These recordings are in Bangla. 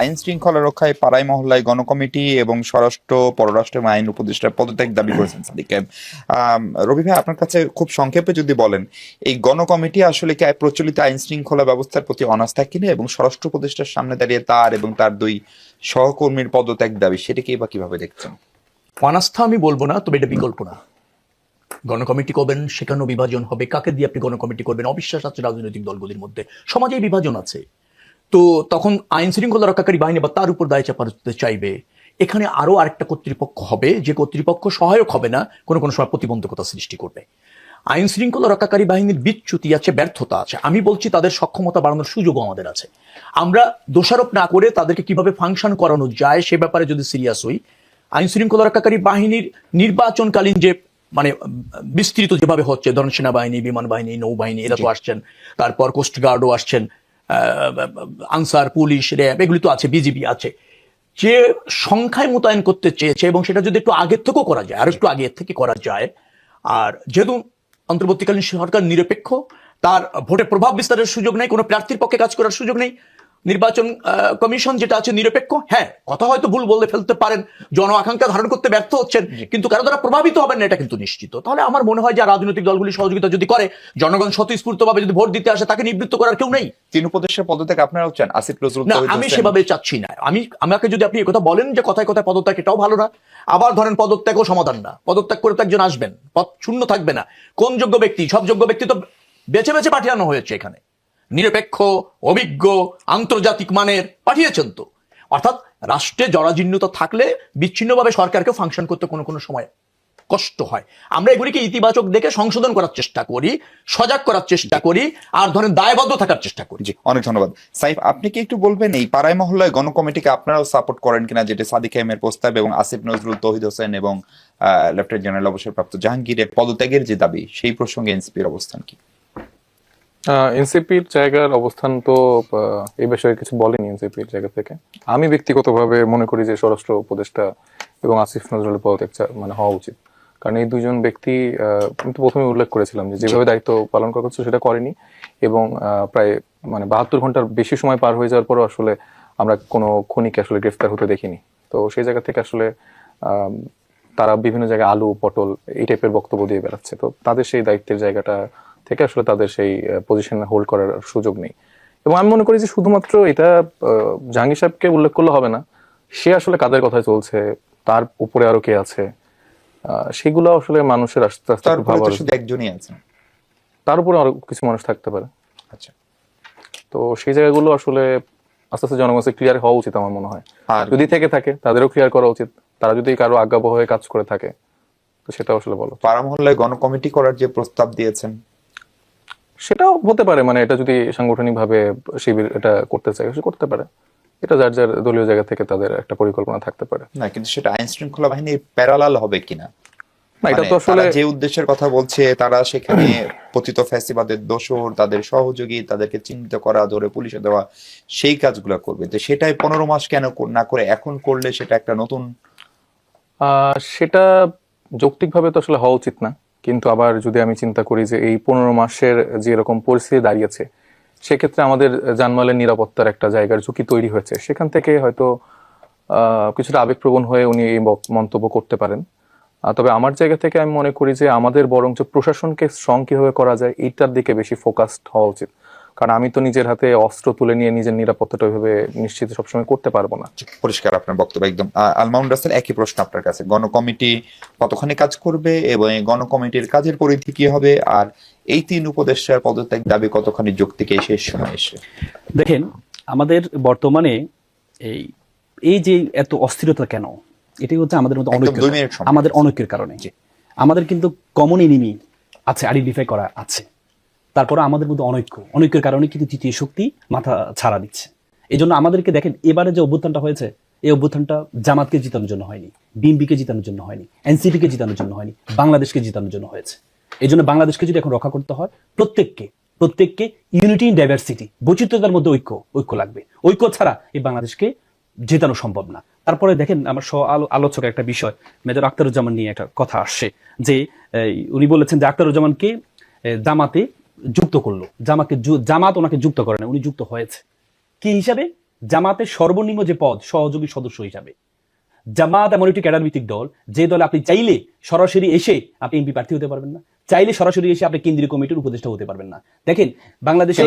আইন শৃঙ্খলা রক্ষায় পাড়াই মহল্লায় গণকমিটি এবং স্বরাষ্ট্র, পররাষ্ট্র এবং আইন উপদেষ্টার পদত্যাগ দাবি করেছেন সাদিক। রবি ভাই, আপনার কাছে খুব সংক্ষেপে যদি বলেন, এই গণকমিটি আসলে কি প্রচলিত আইন শৃঙ্খলা ব্যবস্থার প্রতি অনাস্থা কিনে এবং স্বরাষ্ট্র উপদেষ্টার সামনে দাঁড়িয়ে তার এবং তার দুই সহকর্মীর পদত্যাগ দাবি, সেটাকে বা কীভাবে দেখছেন? অনাস্থা আমি বলব না, তবে এটা বিকল্প না। গণকমিটি করবেন, সেখানেও বিভাজন হবে। কাকে দিয়ে আপনি গণকমিটি করবেন? অবিশ্বাস আছে রাজনৈতিক দলগুলির মধ্যে। সমাজে বিভাজন আছে। তো তখন আইন শৃঙ্খলা রক্ষাকারী বাহিনী বা তার উপর দায় চাপাতে চাইবে। এখানে আরও আরেকটা কর্তৃপক্ষ হবে যে কর্তৃপক্ষ সহায়ক হবে না কোনো কোনো সময় প্রতিবন্ধকতা সৃষ্টি করবে। আইন শৃঙ্খলা রক্ষাকারী বাহিনীর বিচ্যুতি আছে ব্যর্থতা আছে। আমি বলছি তাদের সক্ষমতা বাড়ানোর সুযোগও আমাদের আছে। আমরা দোষারোপ না করে তাদেরকে কীভাবে ফাংশন করানো যায় সে ব্যাপারে যদি সিরিয়াস হই আইন শৃঙ্খলা রক্ষাকারী বাহিনীর নির্বাচনকালীন যে মানে বিস্তৃত যেভাবে হচ্ছে ধরুন সেনাবাহিনী বিমান বাহিনী নৌবাহিনী এরা তো আসছেন তারপর কোস্টগার্ডও আসছেন আনসার, পুলিশ, র্যাব, এগুলি তো আছে, বিজিবি আছে। যে সংখ্যায় মোতায়েন করতে চেয়েছে এবং সেটা যদি একটু আগের থেকেও করা যায়, আর একটু আগের থেকে করা যায়, আর যেহেতু অন্তর্বর্তীকালীন সরকার নিরপেক্ষ, তার ভোটে প্রভাব বিস্তারের সুযোগ নেই, কোনো প্রার্থীর পক্ষে কাজ করার সুযোগ নেই নির্বাচন কমিশন যেটা আছে নিরপেক্ষ হ্যাঁ কথা হয়তো ভুল বলে ফেলতে পারেন জন আকাঙ্ক্ষা ধারণ করতে ব্যর্থ হচ্ছেন কিন্তু কারও দ্বারা প্রভাবিত হবেন না এটা কিন্তু নিশ্চিত। তাহলে আমার মনে হয় যে রাজনৈতিক দলগুলি সহযোগিতা যদি করে জনগণ স্বতঃস্ফূর্তভাবে যদি ভোট দিতে আসে তাকে নিবৃত্ত করার কেউ নেই। তিন উপদেশের পদত্যাগ আপনারাও চান আসিফ নজরুল না আমি সেভাবে চাচ্ছি না। আমি আমাকে যদি আপনি কথা বলেন যে কথায় কথায় পদত্যাগ এটাও ভালো না। আবার ধরেন পদত্যাগও সমাধান না। পদত্যাগ করে তো একজন আসবেন পদ শূন্য থাকবে না। কোন যোগ্য ব্যক্তি? সব যোগ্য ব্যক্তি তো বেছে বেছে পাঠানো হয়েছে এখানে। নিরপেক্ষ, অভিজ্ঞ, আন্তর্জাতিক মানের পাঠিয়েছেন তো। অর্থাৎ রাষ্ট্রে জরাজীর্ণতা থাকলে বিচ্ছিন্নভাবে সরকারকে ফাংশন করতে কোনো কোনো সময় কষ্ট হয়। আমরা এগুলিকে ইতিবাচক দেখে সংশোধন করার চেষ্টা করি, সজাগ করার চেষ্টা করি, আর ধরেন দায়বদ্ধ থাকার চেষ্টা করি। জি, অনেক ধন্যবাদ। সাইফ, আপনি কি একটু বলবেন, এই পাড়াই মহল্লায় গণকমিটিকে আপনারাও সাপোর্ট করেন কিনা, যেটা সাদিক আহমের প্রস্তাব এবং আসিফ নজরুল, তৌহিদ হোসেন এবং লেফটেন্যান্ট জেনারেল অবসরপ্রাপ্ত জাহাঙ্গীরের পদত্যাগের যে দাবি, সেই প্রসঙ্গে এনসিপির অবস্থান কি? এনসিপির জায়গার অবস্থান তো এই বিষয়ে কিছু বলেনি এনসিপির জায়গা থেকে। আমি ব্যক্তিগতভাবে মনে করি যে স্বরাষ্ট্র উপদেষ্টা এবং আসিফ পদত্যাগ মানে হওয়া উচিত। কারণ এই দুজন ব্যক্তি প্রথমে উল্লেখ করেছিলাম যে যেভাবে দায়িত্ব পালন করা হচ্ছে সেটা করেনি এবং প্রায় মানে বাহাত্তর ঘণ্টার বেশি সময় পার হয়ে যাওয়ার পরও আসলে আমরা কোনো খনিকে আসলে গ্রেফতার হতে দেখিনি। তো সেই জায়গা থেকে আসলে তারা বিভিন্ন জায়গায় আলু, পটল এই টাইপের বক্তব্য দিয়ে বেড়াচ্ছে। তো তাদের সেই দায়িত্বের জায়গাটা থেকে আসলে তাদের সেই পজিশন হোল্ড করার সুযোগ নেই। এবং আমি মনে করি যে শুধুমাত্র এটা জাহাঙ্গীর সাহেবকে উল্লেখ করলে হবে না সে আসলে কাদের কথায় চলছে তার উপরে আরও কে আছে সেগুলো আসলে মানুষের আস্তে আস্তে ভাবার- শুধু একজনই আছেন। তার উপরে আরও কিছু মানুষ থাকতে পারে। আচ্ছা। তো সেই জায়গাগুলো আসলে আস্তে আস্তে জনগণের ক্লিয়ার হওয়া উচিত আমার মনে হয়। আর যদি থেকে থাকে তাদেরও ক্লিয়ার করা উচিত। তারা যদি কারও আজ্ঞাবহ হয়ে কাজ করে থাকে তো সেটা আসলে বলো। পাড়া মহল্লায় গণকমিটি করার যে প্রস্তাব দিয়েছেন সেটাও হতে পারে মানে এটা যদি সাংগঠনিক ভাবে শিবির এটা করতে চায় সে করতে পারে। এটা যার যার দলীয় জায়গা থেকে তাদের একটা পরিকল্পনা থাকতে পারে। না কিন্তু সেটা আইন শৃঙ্খলা বাহিনীর প্যারালাল হবে কিনা? এটা মানে তো আসলে যে উদ্দেশ্যের কথা বলছে তারা সেখানে পতিত ফ্যাসিবাদের দোষর তাদের সহযোগী তাদেরকে চিহ্নিত করা ধরে পুলিশে দেওয়া সেই কাজগুলো করবে। তো সেটাই পনেরো মাস কেন না করে এখন করলে সেটা একটা নতুন আহ, সেটা যৌক্তিকভাবে তো আসলে হওয়া উচিত না। কিন্তু আবার যদি আমি চিন্তা করি যে এই পনেরো মাসের যে এরকম পরিস্থিতি দাঁড়িয়েছে, সেক্ষেত্রে আমাদের জানমালের নিরাপত্তার একটা জায়গার ঝুঁকি তৈরি হয়েছে। সেখান থেকে হয়তো কিছুটা আবেগপ্রবণ হয়ে উনি এই মন্তব্য করতে পারেন। তবে আমার জায়গা থেকে আমি মনে করি যে আমাদের বরঞ্চ প্রশাসনকে স্ট্রং কীভাবে করা যায়, এইটার দিকে বেশি ফোকাসড হওয়া উচিত। কারণ আমি তো নিজের হাতে অস্ত্র তুলে নিয়ে নিজের নিরাপত্তাটা ওইভাবে নিশ্চিত সবসময় করতে পারব না। পরিষ্কার আপনার বক্তব্য একদম। আলমাউন রাসেল একই প্রশ্ন আপনার কাছে। গণকমিটি কতখানি কাজ করবে এবং এই গণকমিটির কাজের পরিধি কি হবে? আর এই তিন উপদেষ্টার পদত্যাগ দাবি কতখানি যৌক্তিক এই শেষ সময় এসে দেখেন আমাদের বর্তমানে এই এই যে এত অস্থিরতা কেন? এটাই হচ্ছে আমাদের মধ্যে সময়। আমাদের অনৈক্যের কারণে। আমাদের কিন্তু কমন এনিমি আছে আইডেন্টিফাই করা আছে। তারপরে আমাদের মধ্যে অনৈক্য। অনৈক্যের কারণে কিন্তু তৃতীয় শক্তি মাথা ছাড়া দিচ্ছে। এই জন্য আমাদেরকে দেখেন, এবারে যে অভ্যুত্থানটা হয়েছে, এই অভ্যুত্থানটা জামাতকে জিতানোর জন্য হয়নি, বিএনপিকে জিতানোর জন্য হয়নি, এনসিপিকে জিতানোর জন্য হয়নি, বাংলাদেশকে জিতানোর জন্য হয়েছে। এই জন্য বাংলাদেশকে যদি এখন রক্ষা করতে হয়, প্রত্যেককে প্রত্যেককে ইউনিটি ইন ডাইভার্সিটি, বৈচিত্র্যতার মধ্যে ঐক্য ঐক্য লাগবে। ঐক্য ছাড়া এই বাংলাদেশকে জেতানো সম্ভব না। তারপরে দেখেন, আমার সহ আলো- আলোচকের একটা বিষয়, মেজর আখতারুজ্জামান নিয়ে একটা কথা আসছে, যে উনি বলেছেন যে আখতারুজ্জামানকে জামাতে যুক্ত করল। জামাকে জামাত ওনাকে যুক্ত করে না উনি যুক্ত হয়েছে। কি হিসাবে? জামাতের সর্বনিম্ন যে পদ সহযোগী সদস্য হিসাবে। জামাত এমন একটি ক্যাডার ভিত্তিক দল যে দলে আপনি চাইলে সরাসরি এসে আপনি এমপি প্রার্থী হতে পারবেন না। চাইলে সরাসরি এসে আপনি কেন্দ্রীয় কমিটির উপদেষ্টা হতে পারবেন না। দেখেন বাংলাদেশের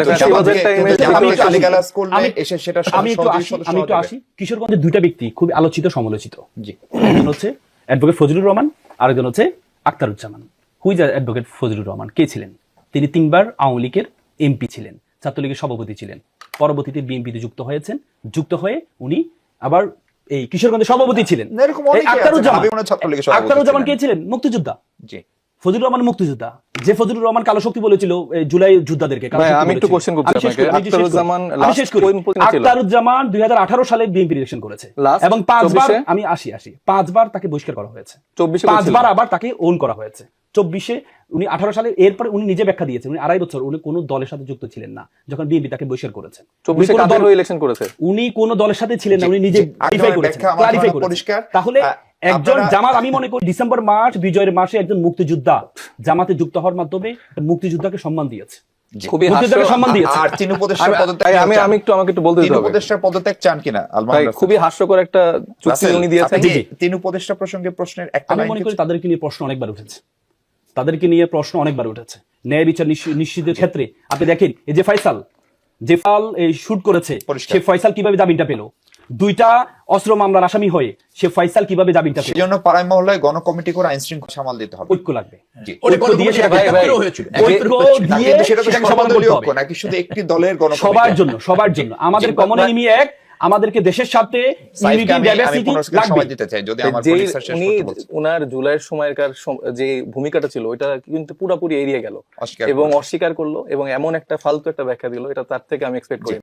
আমি একটু আসি- আমি- একটু কিশোরগঞ্জের দুইটা ব্যক্তি খুব আলোচিত সমালোচিত। জি। একজন হচ্ছে অ্যাডভোকেট ফজলুর রহমান আরেকজন হচ্ছে আক্তারুজ্জামান হুইজ অ্যাডভোকেট ফজলুর রহমান? কে ছিলেন? তিনি তিনবার আওয়ামী লীগের এমপি ছিলেন ছাত্রলীগের সভাপতি ছিলেন পরবর্তীতে বিএনপিতে যুক্ত হয়েছেন যুক্ত হয়ে উনি আবার এই কিশোরগঞ্জের সভাপতি ছিলেন। আক্তারুজ্জামান কে ছিলেন। মুক্তিযোদ্ধা জি ফজলুর রহমান মুক্তিযোদ্ধা যে ফজলুর রহমান কালো শক্তি বলেছিল জুলাই যোদ্ধাদেরকে আমি একটু বলেছিল। question করছি আমি শেষ আপনাকে। করি, আমি শেষ করি। আখতারুজ্জামান আমি last শেষ করি। কোন পজিশনে ছিল? আখতারুজ্জামান 2018 সালে বিএনপি ইলেকশন করেছে এবং পাঁচবার আমি আসি আসি পাঁচবার তাকে বহিষ্কার করা হয়েছে 24 পাঁচবার আবার তাকে ওন করা হয়েছে চব্বিশে উনি আঠারো সালে এরপরে উনি নিজে ব্যাখ্যা দিয়েছেন। উনি আড়াই বছর উনি কোনো দলের সাথে যুক্ত ছিলেন না যখন বিএনপি তাকে বহিষ্কার করেছেন উনি কোনো কাদের দল- ইলেকশন করেছে? উনি কোন দলের সাথে ছিলেন না উনি নিজে। করেছেন। তাহলে একজন জামাত আমি মনে করি ডিসেম্বর মাস বিজয়ের মাসে একজন মুক্তিযোদ্ধা জামাতে যুক্ত হওয়ার মাধ্যমে মুক্তিযোদ্ধাকে সম্মান দিয়েছে। খুবই আর তিন উপদেষ্টার পদত্যাগ আমি- আমি- আমি একটু আমাকে একটু বলতে তিন দিতে পদত্যাগ চান কিনা আলমান ভাই রাসেল? খুবই হাস্যকর একটা চুক্তি উনি দিয়েছেন। আপনি জি, জি। তিন উপদেষ্টা প্রসঙ্গে প্রশ্নের একটা আমি মনে করি তাদেরকে নিয়ে প্রশ্ন অনেকবার উঠেছে। তাদেরকে নিয়ে প্রশ্ন অনেকবার উঠেছে। ন্যায় বিচার নিশ্চি- নিশ্চিতের ক্ষেত্রে। আপনি দেখেন এই যে ফয়সাল যে ফাল এই শুট করেছে সে ফয়সাল কীভাবে জামিনটা পেল? দুইটা অস্ত্র মামলার আসামি হয়ে সে ফয়সাল কীভাবে জামিনটা পেল? সেজন্য পাড়ায় মহল্লায় গণকমিটি করে আইন শৃঙ্খলা সামাল দিতে হবে। ঐক্য লাগবে। জি। ঐক্য দিয়ে সেটা ভাই, ভাই, একত্র হয়েছিল। ঐক্য দিয়ে সেটা সমাধান করতে হবে। নাকি শুধু একটি দলের গণকমিটি? সবার জন্য সবার জন্য। আমাদের কমন এনিমি এক আমাদেরকে দেশের সাথে সাইফকে unity, আমি- আমি diversity 15 সেকেন্ড লাগবে। সময় দিতে চাই যদি আমার যে প্রডিউসার শেষ উনি করতে বলছে। উনার জুলাইয়ের সময়কার যে ভূমিকাটা ছিল ওইটা কিন্তু পুরোপুরি এড়িয়ে গেল এবং অস্বীকার করল এবং এমন একটা ফালতু একটা ব্যাখ্যা দিল এটা তার থেকে আমি এক্সপেক্ট করি।